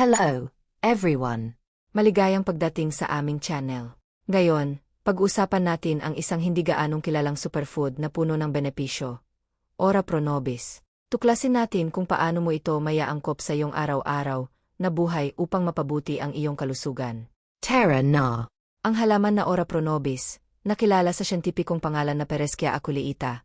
Hello, everyone. Maligayang pagdating sa aming channel. Ngayon, pag-usapan natin ang isang hindi gaanong kilalang superfood na puno ng benepisyo. Ora pronobis. Tuklasin natin kung paano mo ito mayaangkop sa iyong araw-araw na buhay upang mapabuti ang iyong kalusugan. Terra na. Ang halaman na Ora pronobis, nakilala sa siyentipikong pangalan na Pereschia aculeata,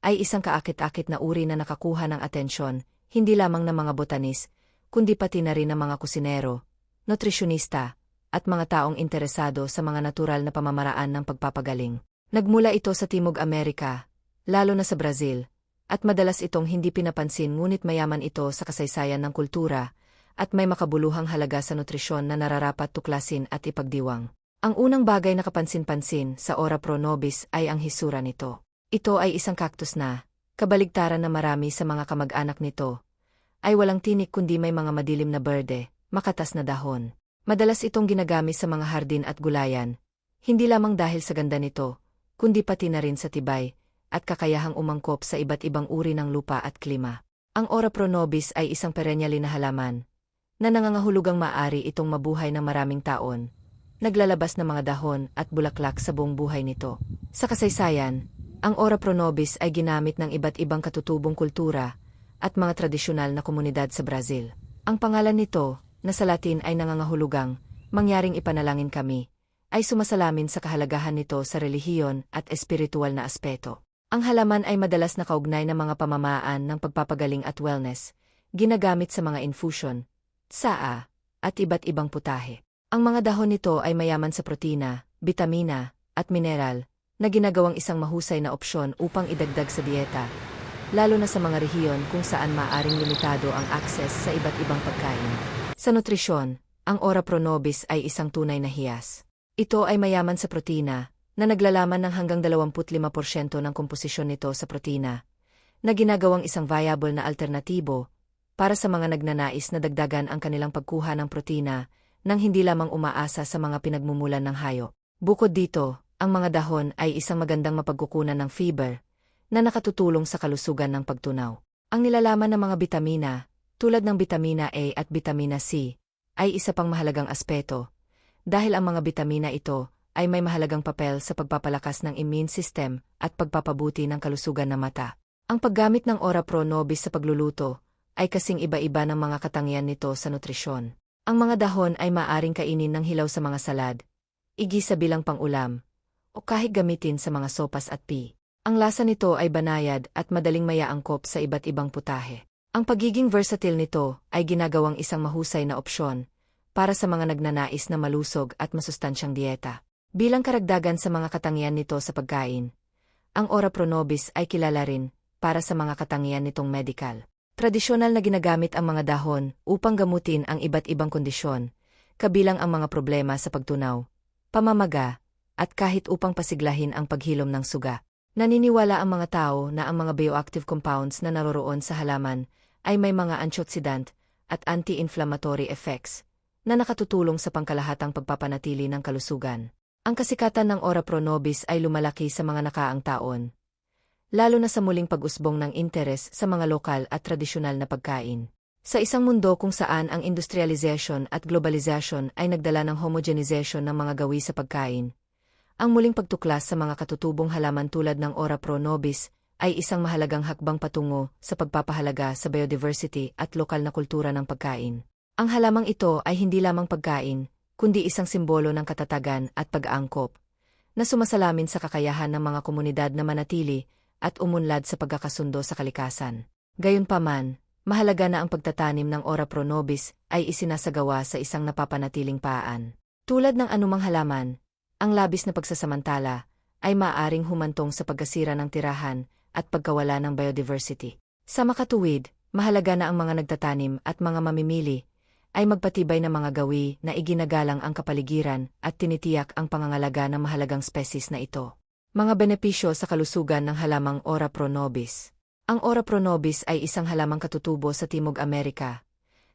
ay isang kaakit-akit na uri na nakakuha ng atensyon, hindi lamang ng mga botanis, kundi pati na rin ng mga kusinero, nutrisyonista, at mga taong interesado sa mga natural na pamamaraan ng pagpapagaling. Nagmula ito sa Timog Amerika, lalo na sa Brazil, at madalas itong hindi pinapansin ngunit mayaman ito sa kasaysayan ng kultura, at may makabuluhang halaga sa nutrisyon na nararapat tuklasin at ipagdiwang. Ang unang bagay na kapansin-pansin sa Ora Pro Nobis ay ang hisura nito. Ito ay isang cactus na, kabaligtaran na marami sa mga kamag-anak nito, ay walang tinik kundi may mga madilim na berde, makatas na dahon. Madalas itong ginagamit sa mga hardin at gulayan, hindi lamang dahil sa ganda nito, kundi pati na rin sa tibay, at kakayahang umangkop sa iba't ibang uri ng lupa at klima. Ang Ora pronobis ay isang perennial na halaman, na nangangahulugang maari itong mabuhay ng maraming taon, naglalabas ng mga dahon at bulaklak sa buong buhay nito. Sa kasaysayan, ang Ora pronobis ay ginamit ng iba't ibang katutubong kultura at mga tradisyonal na komunidad sa Brazil. Ang pangalan nito, na sa Latin ay nangangahulugang, mangyaring ipanalangin kami, ay sumasalamin sa kahalagahan nito sa relihiyon at espiritual na aspeto. Ang halaman ay madalas nakaugnay ng mga pamamaan ng pagpapagaling at wellness, ginagamit sa mga infusion, saa, at iba't ibang putahe. Ang mga dahon nito ay mayaman sa protina, bitamina, at mineral, na ginagawang isang mahusay na opsyon upang idagdag sa dieta, lalo na sa mga rehiyon kung saan maaring limitado ang access sa iba't ibang pagkain. Sa nutrisyon, ang Ora Pronobis ay isang tunay na hiyas. Ito ay mayaman sa protina, na naglalaman ng hanggang 25% ng komposisyon nito sa protina, na ginagawang isang viable na alternatibo para sa mga nagnanais na dagdagan ang kanilang pagkuha ng protina nang hindi lamang umaasa sa mga pinagmumulan ng hayop. Bukod dito, ang mga dahon ay isang magandang mapagkukunan ng fiber na nakatutulong sa kalusugan ng pagtunaw. Ang nilalaman ng mga bitamina, tulad ng bitamina A at bitamina C, ay isa pang mahalagang aspeto, dahil ang mga bitamina ito ay may mahalagang papel sa pagpapalakas ng immune system at pagpapabuti ng kalusugan ng mata. Ang paggamit ng Ora Pro Nobis sa pagluluto ay kasing iba-iba ng mga katangian nito sa nutrisyon. Ang mga dahon ay maaring kainin ng hilaw sa mga salad, igisa bilang pangulam, o kahit gamitin sa mga sopas at pi. Ang lasa nito ay banayad at madaling mayaangkop sa iba't ibang putahe. Ang pagiging versatile nito ay ginagawang isang mahusay na opsyon para sa mga nagnanais na malusog at masustansyang dieta. Bilang karagdagan sa mga katangian nito sa pagkain, ang Ora Pronobis ay kilala rin para sa mga katangian nitong medical. Tradisyonal na ginagamit ang mga dahon upang gamutin ang iba't ibang kondisyon, kabilang ang mga problema sa pagtunaw, pamamaga, at kahit upang pasiglahin ang paghilom ng suga. Naniniwala ang mga tao na ang mga bioactive compounds na naroroon sa halaman ay may mga antioxidant at anti-inflammatory effects na nakatutulong sa pangkalahatang pagpapanatili ng kalusugan. Ang kasikatan ng Ora Pro Nobis ay lumalaki sa mga nakaang taon, lalo na sa muling pag-usbong ng interes sa mga lokal at tradisyonal na pagkain. Sa isang mundo kung saan ang industrialization at globalization ay nagdala ng homogenization ng mga gawi sa pagkain, ang muling pagtuklas sa mga katutubong halaman tulad ng Ora Pro Nobis ay isang mahalagang hakbang patungo sa pagpapahalaga sa biodiversity at lokal na kultura ng pagkain. Ang halamang ito ay hindi lamang pagkain, kundi isang simbolo ng katatagan at pag-aangkop, na sumasalamin sa kakayahan ng mga komunidad na manatili at umunlad sa pagkakasundo sa kalikasan. Gayunpaman, mahalaga na ang pagtatanim ng Ora Pro Nobis ay isinasagawa sa isang napapanatiling paan. Tulad ng anumang halaman, ang labis na pagsasamantala ay maaaring humantong sa pagkasira ng tirahan at pagkawala ng biodiversity. Sa makatuwid, mahalaga na ang mga nagtatanim at mga mamimili ay magpatibay ng mga gawi na iginagalang ang kapaligiran at tinitiyak ang pangangalaga ng mahalagang species na ito. Mga benepisyo sa kalusugan ng halamang Ora pronobis. Ang Ora pronobis ay isang halamang katutubo sa Timog Amerika,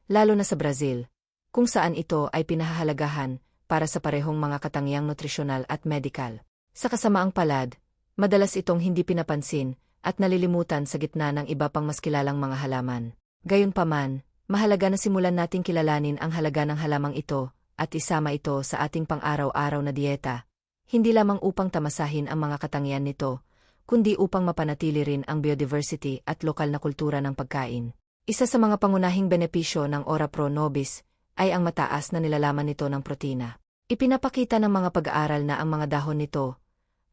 lalo na sa Brazil, kung saan ito ay pinahahalagahan para sa parehong mga katangiang nutrisyonal at medical. Sa kasamaang palad, madalas itong hindi pinapansin at nalilimutan sa gitna ng iba pang mas kilalang mga halaman. Gayunpaman, mahalaga na simulan nating kilalanin ang halaga ng halamang ito at isama ito sa ating pang-araw-araw na dieta, hindi lamang upang tamasahin ang mga katangian nito, kundi upang mapanatili rin ang biodiversity at lokal na kultura ng pagkain. Isa sa mga pangunahing benepisyo ng Ora Pro Nobis ay ang mataas na nilalaman nito ng protina. Ipinapakita ng mga pag-aaral na ang mga dahon nito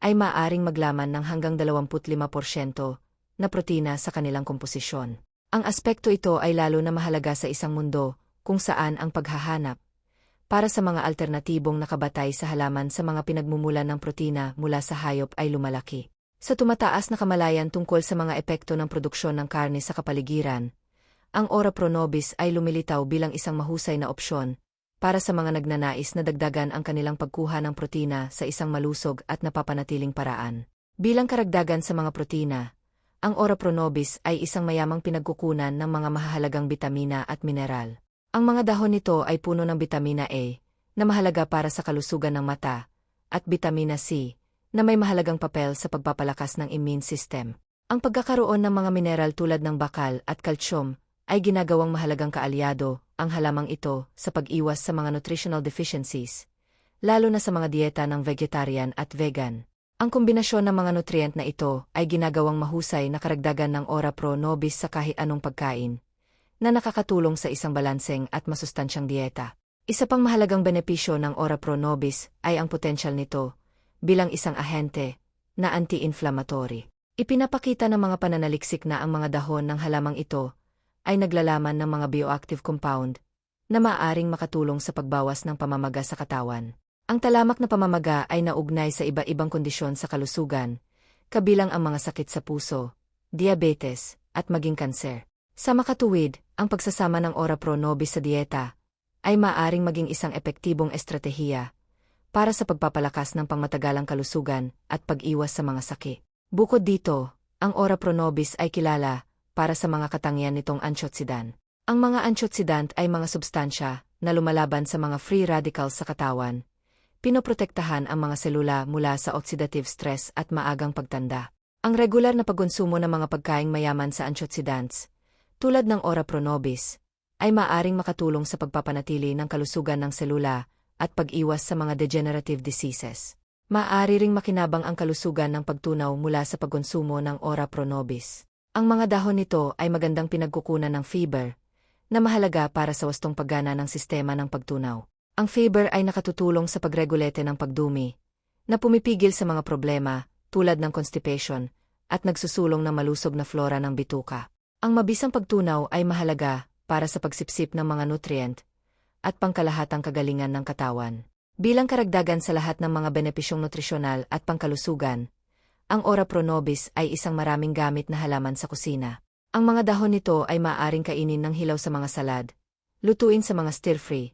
ay maaring maglaman ng hanggang 25% na protina sa kanilang komposisyon. Ang aspekto ito ay lalo na mahalaga sa isang mundo kung saan ang paghahanap para sa mga alternatibong nakabatay sa halaman sa mga pinagmumulan ng protina mula sa hayop ay lumalaki. Sa tumataas na kamalayan tungkol sa mga epekto ng produksyon ng karne sa kapaligiran, ang Ora Pro Nobis ay lumilitaw bilang isang mahusay na opsyon para sa mga nagnanais na dagdagan ang kanilang pagkuha ng protina sa isang malusog at napapanatiling paraan. Bilang karagdagan sa mga protina, ang Ora Pro Nobis ay isang mayamang pinagkukunan ng mga mahahalagang bitamina at mineral. Ang mga dahon nito ay puno ng bitamina A, na mahalaga para sa kalusugan ng mata, at bitamina C, na may mahalagang papel sa pagpapalakas ng immune system. Ang pagkakaroon ng mga mineral tulad ng bakal at kalsyum ay ginagawang mahalagang kaalyado ang halamang ito sa pag-iwas sa mga nutritional deficiencies, lalo na sa mga dieta ng vegetarian at vegan. Ang kombinasyon ng mga nutrient na ito ay ginagawang mahusay na karagdagan ng Ora Pro Nobis sa kahit anong pagkain, na nakakatulong sa isang balanseng at masustansyang dieta. Isa pang mahalagang benepisyo ng Ora Pro Nobis ay ang potensyal nito bilang isang ahente na anti-inflammatory. Ipinapakita ng mga pananaliksik na ang mga dahon ng halamang ito ay naglalaman ng mga bioactive compound na maaring makatulong sa pagbawas ng pamamaga sa katawan. Ang talamak na pamamaga ay naugnay sa iba-ibang kondisyon sa kalusugan, kabilang ang mga sakit sa puso, diabetes, at maging kanser. Sa makatuwid, ang pagsasama ng Ora Pro Nobis sa dieta ay maaring maging isang epektibong estratehiya para sa pagpapalakas ng pangmatagalang kalusugan at pag-iwas sa mga sakit. Bukod dito, ang Ora Pro Nobis ay kilala para sa mga katangian nitong antioxidant. Ang mga antioxidant ay mga substansya na lumalaban sa mga free radicals sa katawan. Pinoprotektahan ang mga selula mula sa oxidative stress at maagang pagtanda. Ang regular na pagkonsumo ng mga pagkaing mayaman sa antioxidants, tulad ng Ora Pronobis, ay maaring makatulong sa pagpapanatili ng kalusugan ng selula at pag-iwas sa mga degenerative diseases. Maaari ring makinabang ang kalusugan ng pagtunaw mula sa pagkonsumo ng Ora Pronobis. Ang mga dahon nito ay magandang pinagkukunan ng fiber, na mahalaga para sa wastong paggana ng sistema ng pagtunaw. Ang fiber ay nakatutulong sa pagregulete ng pagdumi, na pumipigil sa mga problema tulad ng constipation at nagsusulong ng malusog na flora ng bituka. Ang mabisang pagtunaw ay mahalaga para sa pagsipsip ng mga nutrient at pangkalahatang kagalingan ng katawan. Bilang karagdagan sa lahat ng mga benepisyong nutrisyonal at pangkalusugan, ang Ora Pronobis ay isang maraming gamit na halaman sa kusina. Ang mga dahon nito ay maaaring kainin ng hilaw sa mga salad, lutuin sa mga stir-fry,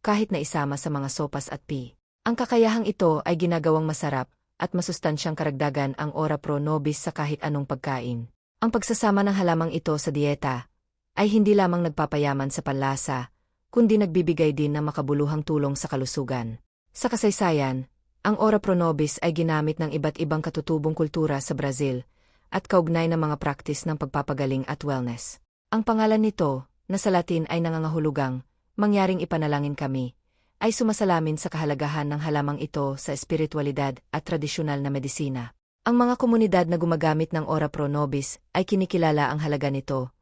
kahit na isama sa mga sopas at pea. Ang kakayahang ito ay ginagawang masarap at masustansyang karagdagan ang Ora Pro Nobis sa kahit anong pagkain. Ang pagsasama ng halamang ito sa dieta ay hindi lamang nagpapayaman sa panlasa, kundi nagbibigay din ng makabuluhang tulong sa kalusugan. Sa kasaysayan, ang Ora Pronobis ay ginamit ng iba't ibang katutubong kultura sa Brazil at kaugnay ng mga praktis ng pagpapagaling at wellness. Ang pangalan nito, na sa Latin ay nangangahulugang, mangyaring ipanalangin kami, ay sumasalamin sa kahalagahan ng halamang ito sa espiritualidad at tradisyonal na medisina. Ang mga komunidad na gumagamit ng Ora Pro Nobis ay kinikilala ang halaga nito,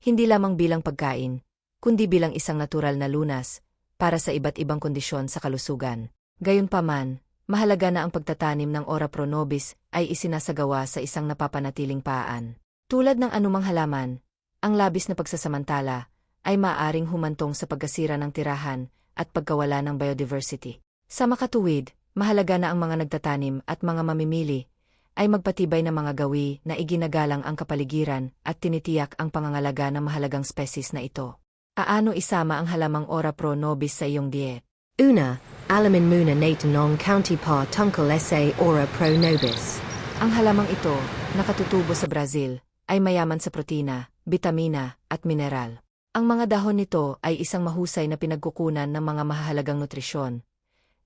hindi lamang bilang pagkain, kundi bilang isang natural na lunas para sa iba't ibang kondisyon sa kalusugan. Gayunpaman, mahalaga na ang pagtatanim ng Ora Pronobis ay isinasagawa sa isang napapanatiling paan. Tulad ng anumang halaman, ang labis na pagsasamantala ay maaring humantong sa pagkasira ng tirahan at pagkawala ng biodiversity. Sa makatuwid, mahalaga na ang mga nagtatanim at mga mamimili ay magpatibay ng mga gawi na iginagalang ang kapaligiran at tinitiyak ang pangangalaga ng mahalagang species na ito. Aano isama ang halamang Ora Pro Nobis sa iyong diet? Una, alamin muna natin ang county pa tungkol sa ora pro nobis. Ang halamang ito, nakatutubo sa Brazil, ay mayaman sa protina, bitamina, at mineral. Ang mga dahon nito ay isang mahusay na pinagkukunan ng mga mahalagang nutrisyon,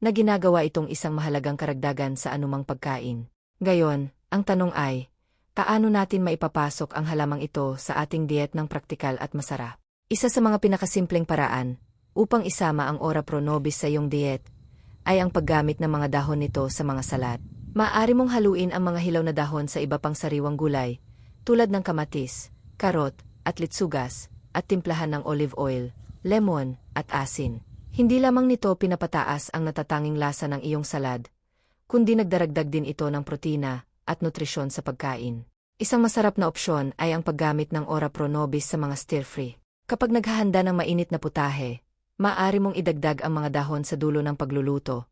na ginagawa itong isang mahalagang karagdagan sa anumang pagkain. Gayon, ang tanong ay, paano natin maipapasok ang halamang ito sa ating diet ng praktikal at masarap? Isa sa mga pinakasimpleng paraan upang isama ang ora pro nobis sa iyong diet ay ang paggamit ng mga dahon nito sa mga salad. Maaari mong haluin ang mga hilaw na dahon sa iba pang sariwang gulay, tulad ng kamatis, karot, at litsugas, at timplahan ng olive oil, lemon, at asin. Hindi lamang nito pinapataas ang natatanging lasa ng iyong salad, kundi nagdaragdag din ito ng protina at nutrisyon sa pagkain. Isang masarap na opsyon ay ang paggamit ng ora pro nobis sa mga stir-fry. Kapag naghahanda ng mainit na putahe, maaari mong idagdag ang mga dahon sa dulo ng pagluluto,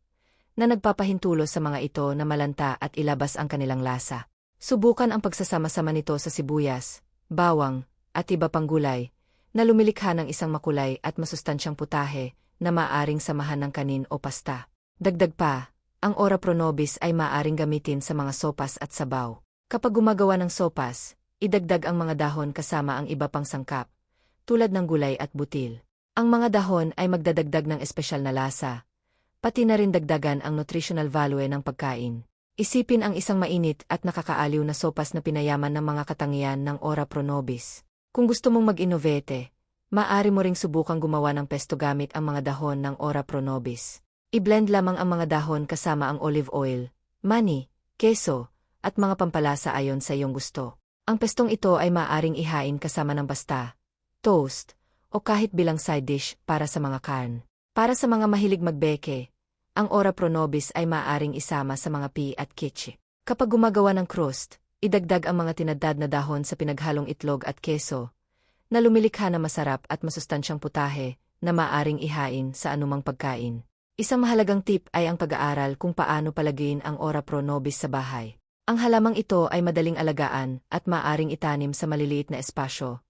na nagpapahintulo sa mga ito na malanta at ilabas ang kanilang lasa. Subukan ang pagsasama-sama nito sa sibuyas, bawang, at iba pang gulay, na lumilikha ng isang makulay at masustansyang putahe na maaring samahan ng kanin o pasta. Dagdag pa, ang ora pro nobis ay maaring gamitin sa mga sopas at sabaw. Kapag gumagawa ng sopas, idagdag ang mga dahon kasama ang iba pang sangkap, tulad ng gulay at butil. Ang mga dahon ay magdadagdag ng espesyal na lasa, pati na rin dagdagan ang nutritional value ng pagkain. Isipin ang isang mainit at nakakaaliw na sopas na pinayaman ng mga katangian ng ora pro nobis. Kung gusto mong mag-innovate, maaari mo ring subukang gumawa ng pesto gamit ang mga dahon ng ora pro nobis. I-blend lamang ang mga dahon kasama ang olive oil, mani, keso, at mga pampalasa ayon sa iyong gusto. Ang pestong ito ay maaaring ihain kasama ng basta, toast, o kahit bilang side dish para sa mga karn. Para sa mga mahilig magbeke, ang ora pro nobis ay maaaring isama sa mga pi at kitchi. Kapag gumagawa ng crust, idagdag ang mga tinadad na dahon sa pinaghalong itlog at keso, na lumilikha na masarap at masustansyang putahe na maaring ihain sa anumang pagkain. Isang mahalagang tip ay ang pag-aaral kung paano palagin ang ora pro nobis sa bahay. Ang halamang ito ay madaling alagaan at maaring itanim sa maliliit na espasyo,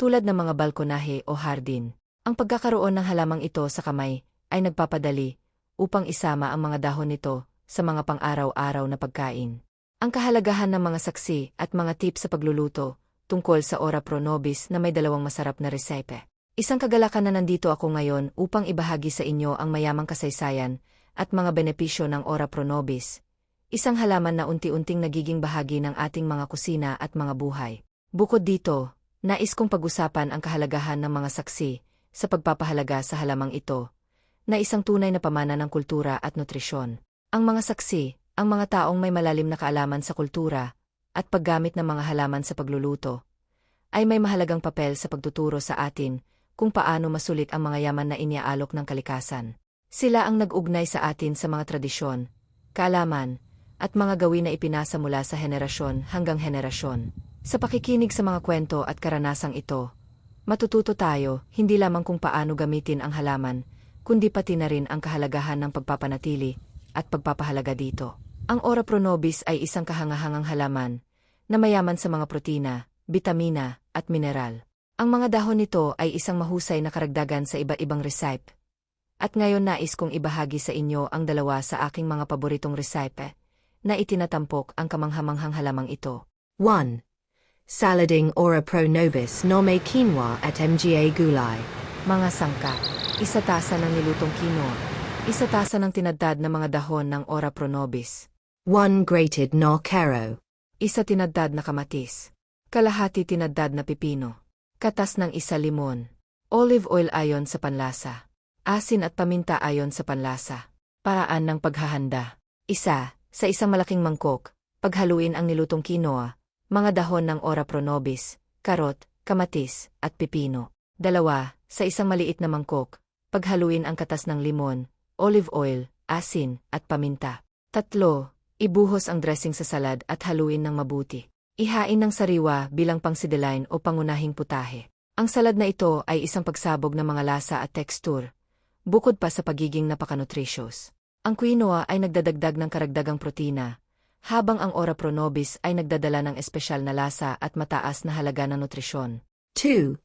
tulad ng mga balkonahe o hardin. Ang pagkakaroon ng halamang ito sa kamay ay nagpapadali upang isama ang mga dahon nito sa mga pang-araw-araw na pagkain. Ang kahalagahan ng mga saksi at mga tips sa pagluluto tungkol sa Ora Pro Nobis na may dalawang masarap na resepe. Isang kagalakan na nandito ako ngayon upang ibahagi sa inyo ang mayamang kasaysayan at mga benepisyo ng Ora Pro Nobis. Isang halaman na unti-unting nagiging bahagi ng ating mga kusina at mga buhay. Bukod dito, Nais kong pag-usapan ang kahalagahan ng mga saksi sa pagpapahalaga sa halamang ito, na isang tunay na pamana ng kultura at nutrisyon. Ang mga saksi, ang mga taong may malalim na kaalaman sa kultura, at paggamit ng mga halaman sa pagluluto, ay may mahalagang papel sa pagtuturo sa atin kung paano masulit ang mga yaman na iniaalok ng kalikasan. Sila ang nag-ugnay sa atin sa mga tradisyon, kaalaman, at mga gawin na ipinasa mula sa henerasyon hanggang henerasyon. Sa pakikinig sa mga kwento at karanasang ito, matututo tayo hindi lamang kung paano gamitin ang halaman, kundi pati na rin ang kahalagahan ng pagpapanatili at pagpapahalaga dito. Ang ora pronobis ay isang kahangahangang halaman na mayaman sa mga protina, bitamina, at mineral. Ang mga dahon nito ay isang mahusay na karagdagan sa iba't ibang recipe. At ngayon nais kong ibahagi sa inyo ang dalawa sa aking mga paboritong recipe na itinatampok ang kamanghamanghang halamang ito. 1. Salading ora pro nobis nome quinoa at mga gulay. Mga sangkap. Isa tasa ng nilutong quinoa. Isa tasa ng tinadtad na mga dahon ng ora pro nobis. 1 grated no caro. Isa tinadtad na kamatis. Kalahati tinadtad na pipino. Katas ng isa limon. Olive oil ayon sa panlasa. Asin at paminta ayon sa panlasa. Paraan ng paghahanda. Isa, sa isang malaking mangkok, paghaluin ang nilutong quinoa, mga dahon ng ora pronobis, karot, kamatis, at pipino. Dalawa, sa isang maliit na mangkok, paghaluin ang katas ng limon, olive oil, asin, at paminta. Tatlo, ibuhos ang dressing sa salad at haluin ng mabuti. Ihain ng sariwa bilang pangsideline o pangunahing putahe. Ang salad na ito ay isang pagsabog ng mga lasa at tekstur, bukod pa sa pagiging napakanutritious. Ang quinoa ay nagdadagdag ng karagdagang protina, habang ang ora pronobis ay nagdadala ng espesyal na lasa at mataas na halaga ng nutrisyon. 2.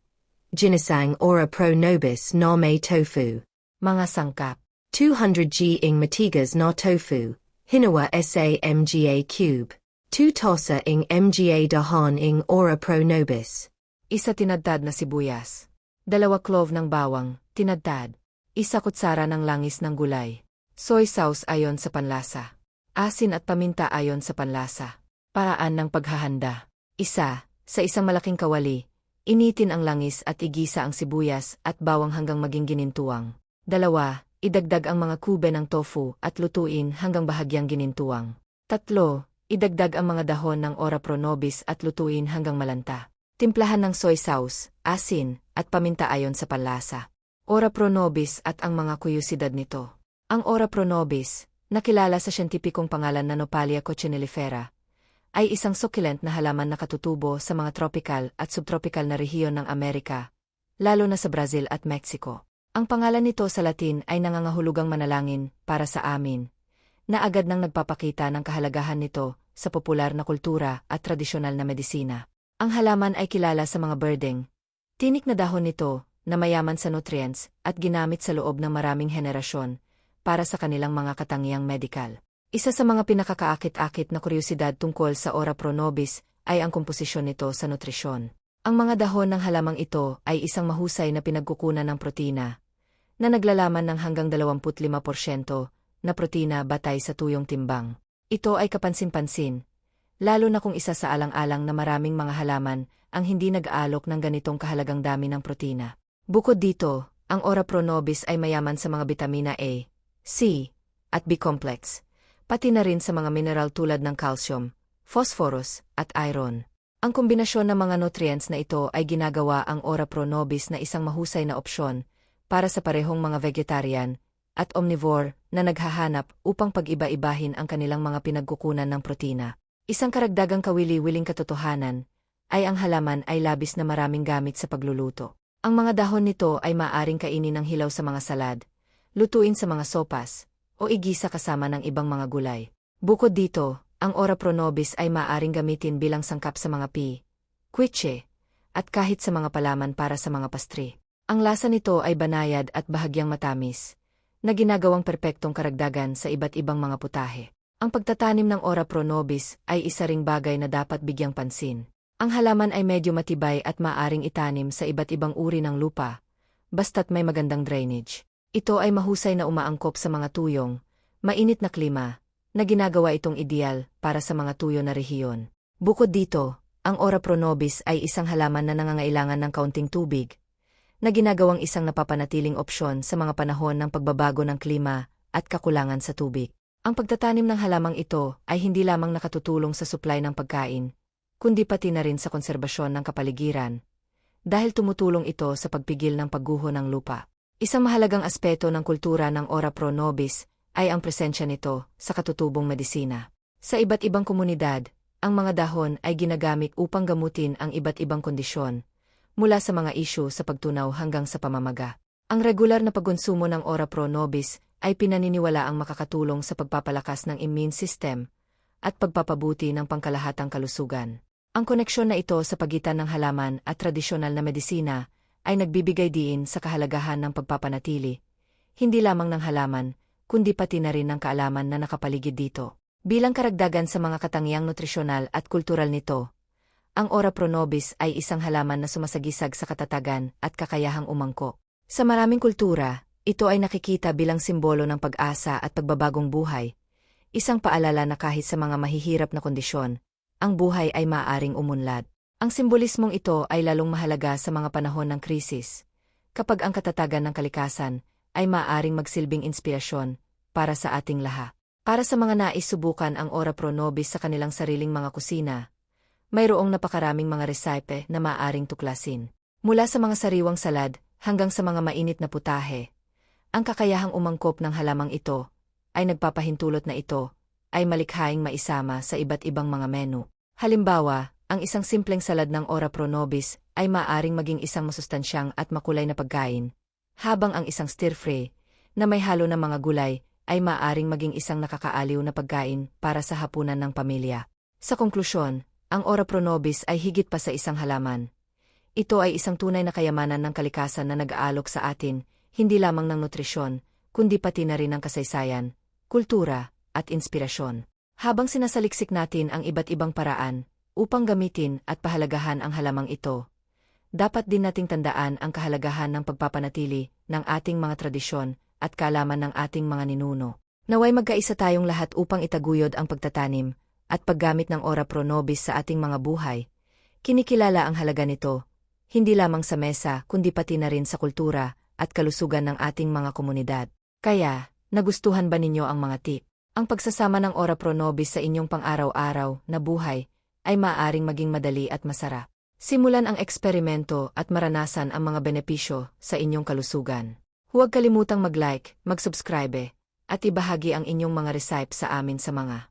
Ginseng ora pro nobis no me tofu. Mga sangkap. 200 g ing matigas no tofu. Hinawa sa mga cube. 2 tosa ing mga dahon ing ora pro nobis. Isa tinadtad na sibuyas. Dalawa clove ng bawang, tinadtad. Isa kutsara ng langis ng gulay. Soy sauce ayon sa panlasa. Asin at paminta ayon sa panlasa. Paraan ng paghahanda. Isa, sa isang malaking kawali, Initin ang langis at igisa ang sibuyas at bawang hanggang maging ginintuang. Dalawa, idagdag ang mga kube ng tofu at lutuin hanggang bahagyang ginintuang. Tatlo, idagdag ang mga dahon ng ora pronobis at lutuin hanggang malanta. Timplahan ng soy sauce, asin, at paminta ayon sa panlasa. Ora pronobis at ang mga kuyusidad nito. Ang ora pronobis, nakilala sa siyentipikong pangalan na Nopalia coccinellifera, ay isang succulent na halaman na katutubo sa mga tropical at subtropical na rehiyon ng Amerika, lalo na sa Brazil at Mexico. Ang pangalan nito sa Latin ay nangangahulugang manalangin para sa amin, na agad nang nagpapakita ng kahalagahan nito sa popular na kultura at tradisyonal na medisina. Ang halaman ay kilala sa mga birding. Tinik na dahon nito na mayaman sa nutrients at ginamit sa loob ng maraming henerasyon para sa kanilang mga katangiang medikal. Isa sa mga pinakakaakit-akit na kuryosidad tungkol sa ora pronobis ay ang komposisyon nito sa nutrisyon. Ang mga dahon ng halamang ito ay isang mahusay na pinagkukunan ng protina, na naglalaman ng hanggang 25% na protina batay sa tuyong timbang. Ito ay kapansin-pansin, lalo na kung isa sa alang-alang na maraming mga halaman ang hindi nag-aalok ng ganitong kahalagang dami ng protina. Bukod dito, ang ora pronobis ay mayaman sa mga bitamina A, C, at B-complex pati na rin sa mga mineral tulad ng calcium, phosphorus, at iron. Ang kombinasyon ng mga nutrients na ito ay ginagawa ang Ora Pro Nobis na isang mahusay na opsyon para sa parehong mga vegetarian at omnivore na naghahanap upang pag-iba-ibahin ang kanilang mga pinagkukunan ng protina. Isang karagdagang kawili-wiling katotohanan ay ang halaman ay labis na maraming gamit sa pagluluto. Ang mga dahon nito ay maaring kainin ng hilaw sa mga salad, lutuin sa mga sopas, o igisa kasama ng ibang mga gulay. Bukod dito, ang ora pronobis ay maaring gamitin bilang sangkap sa mga pi, kwitche, at kahit sa mga palaman para sa mga pastry. Ang lasa nito ay banayad at bahagyang matamis, na ginagawang perpektong karagdagan sa iba't ibang mga putahe. Ang pagtatanim ng ora pronobis ay isa ring bagay na dapat bigyang pansin. Ang halaman ay medyo matibay at maaring itanim sa iba't ibang uri ng lupa, basta't may magandang drainage. Ito ay mahusay na umaangkop sa mga tuyong, mainit na klima, na ginagawa itong ideal para sa mga tuyo na rehiyon. Bukod dito, ang ora pronobis ay isang halaman na nangangailangan ng kaunting tubig, na ginagawang isang napapanatiling opsyon sa mga panahon ng pagbabago ng klima at kakulangan sa tubig. Ang pagtatanim ng halamang ito ay hindi lamang nakatutulong sa supply ng pagkain, kundi pati na rin sa konserbasyon ng kapaligiran, dahil tumutulong ito sa pagpigil ng pagguho ng lupa. Isang mahalagang aspeto ng kultura ng ora pro nobis ay ang presensya nito sa katutubong medisina. Sa iba't ibang komunidad, ang mga dahon ay ginagamit upang gamutin ang iba't ibang kondisyon, mula sa mga isyu sa pagtunaw hanggang sa pamamaga. Ang regular na pagkonsumo ng ora pro nobis ay pinaniniwala ang makakatulong sa pagpapalakas ng immune system at pagpapabuti ng pangkalahatang kalusugan. Ang koneksyon na ito sa pagitan ng halaman at tradisyonal na medisina ay nagbibigay diin sa kahalagahan ng pagpapanatili, hindi lamang ng halaman, kundi pati na rin ng kaalaman na nakapaligid dito. Bilang karagdagan sa mga katangiang nutrisyonal at kultural nito, ang Ora pronobis ay isang halaman na sumasagisag sa katatagan at kakayahang umangko. Sa maraming kultura, ito ay nakikita bilang simbolo ng pag-asa at pagbabagong buhay, isang paalala na kahit sa mga mahihirap na kondisyon, ang buhay ay maaaring umunlad. Ang simbolismong ito ay lalong mahalaga sa mga panahon ng krisis, kapag ang katatagan ng kalikasan ay maaaring magsilbing inspirasyon para sa ating laha. Para sa mga nais subukan ang Ora Pro Nobis sa kanilang sariling mga kusina, mayroong napakaraming mga recipe na maaaring tuklasin. Mula sa mga sariwang salad hanggang sa mga mainit na putahe, ang kakayahang umangkop ng halamang ito ay nagpapahintulot na ito ay malikhaing maisama sa iba't ibang mga menu. Halimbawa, ang isang simpleng salad ng ora pro nobis ay maaring maging isang masustansyang at makulay na pagkain, habang ang isang stir-fry, na may halo ng mga gulay, ay maaring maging isang nakakaaliw na pagkain para sa hapunan ng pamilya. Sa konklusyon, ang ora pro nobis ay higit pa sa isang halaman. Ito ay isang tunay na kayamanan ng kalikasan na nag-aalok sa atin, hindi lamang ng nutrisyon, kundi pati na rin ng kasaysayan, kultura, at inspirasyon. Habang sinasaliksik natin ang iba't ibang paraan, Upang gamitin at pahalagahan ang halamang ito, dapat din nating tandaan ang kahalagahan ng pagpapanatili ng ating mga tradisyon at kalaman ng ating mga ninuno. Naway magkaisa tayong lahat upang itaguyod ang pagtatanim at paggamit ng ora pro nobis sa ating mga buhay. Kinikilala ang halaga nito, hindi lamang sa mesa kundi pati na rin sa kultura at kalusugan ng ating mga komunidad. Kaya, nagustuhan ba ninyo ang mga tip? Ang pagsasama ng Ora Pro Nobis sa inyong pang-araw-araw na buhay ay maaaring maging madali at masarap. Simulan ang eksperimento at maranasan ang mga benepisyo sa inyong kalusugan. Huwag kalimutang mag-like, mag-subscribe, at ibahagi ang inyong mga recipe sa amin sa mga